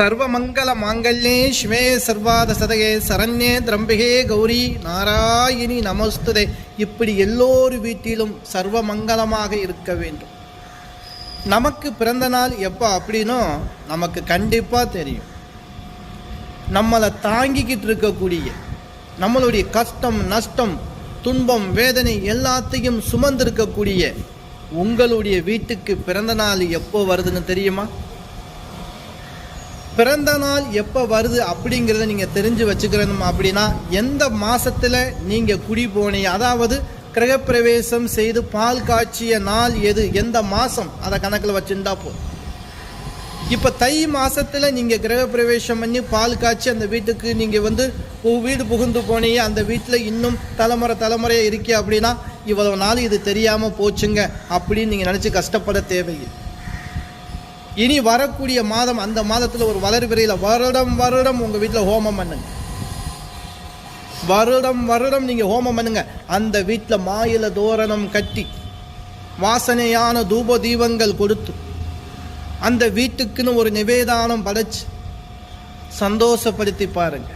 சர்வமங்கல மாங்கல்யே சிவே சர்வாத சதகே சரண்யே திரம்பிகே கௌரி நாராயணி நமஸ்துதே. இப்படி எல்லோரு வீட்டிலும் சர்வமங்கலமாக இருக்க வேண்டும். நமக்கு பிறந்த நாள் எப்போ அப்படின்னும் நமக்கு கண்டிப்பாக தெரியும். நம்மளை தாங்கிக்கிட்டு இருக்கக்கூடிய நம்மளுடைய கஷ்டம் நஷ்டம் துன்பம் வேதனை எல்லாத்தையும் சுமந்திருக்கக்கூடிய உங்களுடைய வீட்டுக்கு பிறந்த நாள் எப்போ வருதுன்னு தெரியுமா? பிறந்த நாள் எப்போ வருது அப்படிங்கிறத நீங்கள் தெரிஞ்சு வச்சுக்கிறணும் அப்படின்னா எந்த மாதத்தில் நீங்கள் குடி போனீங்க? அதாவது கிரகப்பிரவேசம் செய்து பால் காய்ச்சிய நாள் எது? எந்த மாதம் அதை கணக்கில் வச்சுருந்தா போதும். இப்போ தை மாதத்தில் நீங்கள் கிரகப்பிரவேசம் பண்ணி பால் காய்ச்சி அந்த வீட்டுக்கு நீங்கள் வந்து வீடு புகுந்து போனீங்க. அந்த வீட்டில் இன்னும் தலைமுறை தலைமுறையாக இருக்கே அப்படின்னா இவ்வளவு நாள் இது தெரியாமல் போச்சுங்க அப்படின்னு நீங்கள் நினச்சி கஷ்டப்பட தேவையில்லை. இனி வரக்கூடிய மாதம் அந்த மாதத்தில் ஒரு வளர்பிறையில் வருடம் வருடம் உங்கள் வீட்டில் ஹோமம் பண்ணுங்க. வருடம் வருடம் நீங்கள் ஹோமம் பண்ணுங்க. அந்த வீட்டில் மாயில தோரணம் கட்டி வாசனையான தூப தீபங்கள் கொடுத்து அந்த வீட்டுக்குன்னு ஒரு நிவேதானம் படைச்சு சந்தோஷப்படுத்தி பாருங்க.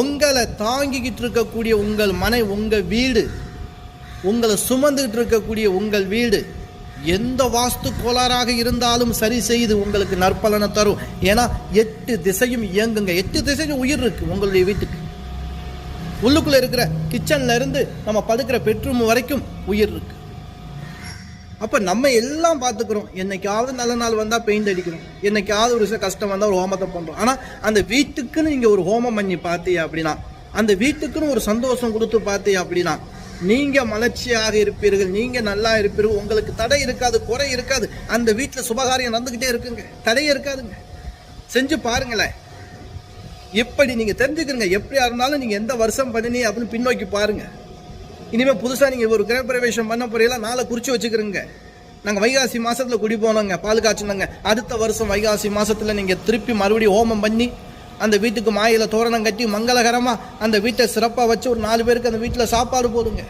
உங்களை தாங்கிக்கிட்டு இருக்கக்கூடிய உங்கள் மனை உங்கள் வீடு உங்களை சுமந்துக்கிட்டு இருக்கக்கூடிய உங்கள் வீடு எந்த வாஸ்து கோளாறாக இருந்தாலும் சரி செய்து உங்களுக்கு நற்பலனை தரும். ஏன்னா எட்டு திசையும் இயங்குங்க. எட்டு திசையும் உயிர் இருக்கு உங்களுடைய வீட்டுக்கு. உள்ளுக்குள்ள இருக்கிற கிச்சன்ல இருந்து நம்ம படுக்கிற பெட்ரூம் வரைக்கும் உயிர் இருக்கு. அப்போ நம்ம எல்லாம் பார்த்துக்கிறோம். என்னைக்காவது நல்ல நாள் வந்தால் பெயிண்ட் அடிக்கிறோம். என்னைக்காவது ஒரு விஷயம் கஷ்டம் வந்தால் ஒரு ஹோமத்தை பண்ணுறோம் ஆனால் அந்த வீட்டுக்குன்னு நீங்கள் ஒரு ஹோமம் பண்ணி பார்த்தீங்க அப்படின்னா அந்த வீட்டுக்குன்னு ஒரு சந்தோஷம் கொடுத்து பார்த்தீங்க அப்படின்னா நீங்கள் மலர்ச்சியாக இருப்பீர்கள் நீங்கள் நல்லா இருப்பீர்கள் உங்களுக்கு தடை இருக்காது குறை இருக்காது. அந்த வீட்டில் சுபகாரியம் நடந்துக்கிட்டே இருக்குங்க. தடையே இருக்காதுங்க. செஞ்சு பாருங்களேன். எப்படி நீங்கள் தெரிஞ்சுக்கிறீங்க? எப்படியா இருந்தாலும் நீங்கள் எந்த வருஷம் பண்ணி அப்படின்னு பின்னோக்கி பாருங்கள் இனிமேல் புதுசாக நீங்கள் ஒரு கிரகப்பிரவேசம் பண்ண போறீங்களா? நாளை குறித்து வச்சுக்கிறோங்க. நாங்கள் வைகாசி மாதத்தில் குடி போனோங்க பால் காய்ச்சினோங்க. அடுத்த வருஷம் வைகாசி மாதத்தில் நீங்கள் திருப்பி மறுபடியும் ஹோமம் பண்ணி அந்த வீட்டுக்கு மாயில தோரணம் கட்டி மங்களகரமாக அந்த வீட்டை சிறப்பாக வச்சு ஒரு நாலு பேருக்கு அந்த வீட்டில் சாப்பாடு போடுங்க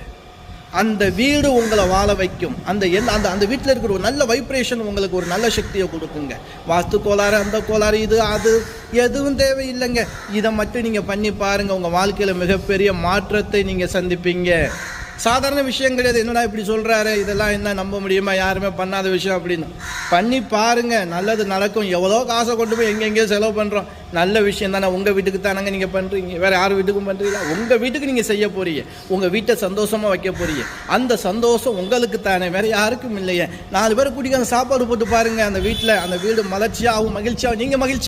அந்த வீடு உங்களை வாழ வைக்கும். அந்த எந்த அந்த அந்த வீட்டில் இருக்கிற ஒரு நல்ல வைப்ரேஷன் உங்களுக்கு ஒரு நல்ல சக்தியை கொடுக்குங்க. வாஸ்து கோளாறு அந்த கோளாறு இது அது எதுவும் தேவையில்லைங்க. இதை மட்டும் நீங்கள் பண்ணி பாருங்கள் உங்கள் வாழ்க்கையில் மிகப்பெரிய மாற்றத்தை நீங்கள் சந்திப்பீங்க. சாதாரண விஷயம் கிடையாது. என்னடா இப்படி சொல்கிறாரு இதெல்லாம் என்ன நம்ப முடியுமா? யாருமே பண்ணாத விஷயம் அப்படின்னு. பண்ணி பாருங்க. நல்லது நடக்கும். எவ்வளோ காசை கொண்டு போய் எங்கெங்கேயோ செலவு பண்ணுறோம் நல்ல விஷயம் தானே. உங்கள் வீட்டுக்கு தானங்க நீங்கள் பண்ணுறீங்க வேறு யார் வீட்டுக்கும் பண்ணுறீங்களா உங்கள் வீட்டுக்கு நீங்கள் செய்ய போறீங்க. உங்கள் வீட்டை சந்தோஷமாக வைக்க போறீங்க. அந்த சந்தோஷம் உங்களுக்கு தானே. வேறு யாருக்கும் இல்லையே. நாலு பேர் கூட்டிக்க அந்த சாப்பாடு போட்டு பாருங்க. அந்த வீட்டில் அந்த வீடு மலர்ச்சியாகவும் மகிழ்ச்சியாகவும். நீங்கள் மகிழ்ச்சி